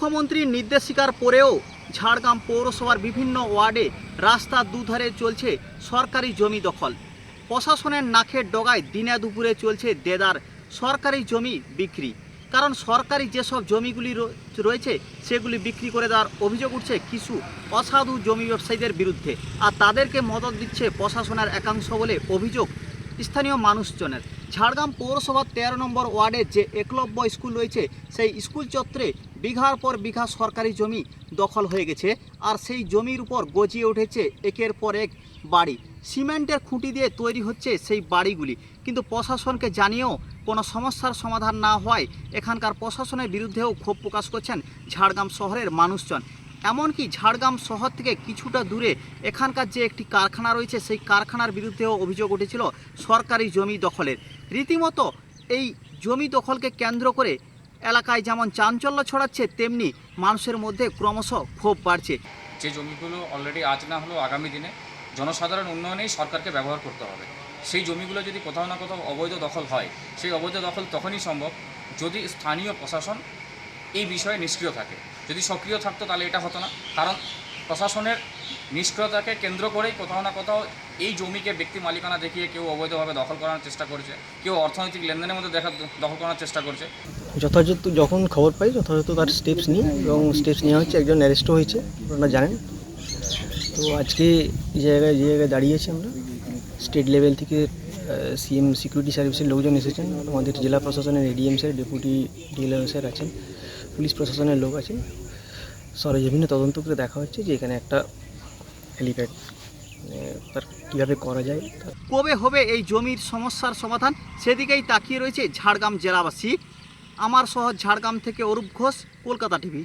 মুখ্যমন্ত্রীর নির্দেশিকার পরেও ঝাড়গ্রাম পৌরসভার বিভিন্ন ওয়ার্ডে রাস্তার দুধারে চলছে সরকারি জমি দখল। প্রশাসনের নাকের ডগায় দিনে দুপুরে চলছে দেদার সরকারি জমি বিক্রি। কারণ সরকারি যেসব জমিগুলি রয়েছে সেগুলি বিক্রি করে দেওয়ার অভিযোগ উঠছে কিছু অসাধু জমি ব্যবসায়ীদের বিরুদ্ধে। আর তাদেরকে মদত দিচ্ছে প্রশাসনের একাংশ বলে অভিযোগ স্থানীয় মানুষজনের। ঝাড়গ্রাম পৌরসভার তেরো নম্বর ওয়ার্ডে যে একলব্য স্কুল রয়েছে, সেই স্কুল চত্বরে বিঘার পর বিঘা সরকারি জমি দখল হয়ে গেছে, আর সেই জমির উপর গজিয়ে উঠেছে একের পর এক বাড়ি। সিমেন্টের খুঁটি দিয়ে তৈরি হচ্ছে সেই বাড়িগুলি। কিন্তু প্রশাসনকে জানিয়েও কোনো সমস্যার সমাধান না হওয়ায় এখানকার প্রশাসনের বিরুদ্ধেও ক্ষোভ প্রকাশ করছেন ঝাড়গ্রাম শহরের মানুষজন। এমনকি ঝাড়গ্রাম শহর থেকে কিছুটা দূরে এখানকার যে একটি কারখানা রয়েছে, সেই কারখানার বিরুদ্ধেও অভিযোগ উঠেছিল সরকারি জমি দখলের। রীতিমতো এই জমি দখলকে কেন্দ্র করে এলাকায় যেমন চাঞ্চল্য ছড়াচ্ছে, তেমনি মানুষের মধ্যে ক্রমশ ক্ষোভ বাড়ছে। যে জমিগুলো অলরেডি আজ না হলেও আগামী দিনে জনসাধারণ উন্নয়নেই সরকারকে ব্যবহার করতে হবে। সেই জমিগুলো যদি কোথাও না কোথাও অবৈধ দখল হয়, সেই অবৈধ দখল তখনই সম্ভব যদি স্থানীয় প্রশাসন এই বিষয়ে নিষ্ক্রিয় থাকে। যদি সক্রিয় থাকতো তাহলে এটা হতো না। কারণ প্রশাসনের নিষ্ক্রিয়তাকে কেন্দ্র করেই কোথাও না কোথাও এই জমিকে ব্যক্তি মালিকানা দেখিয়ে কেউ অবৈধভাবে দখল করার চেষ্টা করছে। কেউ অর্থনৈতিক লেনদেনের মধ্যে দেখা দখল করার চেষ্টা করছে। যথাযথ যখন খবর পাই, যথাযথ তার স্টেপস নিই এবং স্টেপস নেওয়া হচ্ছে, একজন অ্যারেস্টও হয়েছে, আপনারা জানেন। তো আজকে এই জায়গায়, যে জায়গায় দাঁড়িয়েছি আমরা স্টেট লেভেল থেকে সিএম সিকিউরিটি সার্ভিসের লোকজন এসেছেন। আমাদের জেলা প্রশাসনের ADM sir deputy DLM sir আছেন, পুলিশ প্রশাসনের লোক আছেন। সরেজমিনে তদন্ত করে দেখা হচ্ছে যে এখানে একটা হেলিপ্যাড তার কীভাবে করা যায়? কবে হবে এই জমির সমস্যার সমাধান? সেদিকেই তাকিয়ে রয়েছে ঝাড়গ্রাম জেলাবাসী। আমার শহর ঝাড়গ্রাম থেকে অরূপ ঘোষ, কলকাতা টিভি।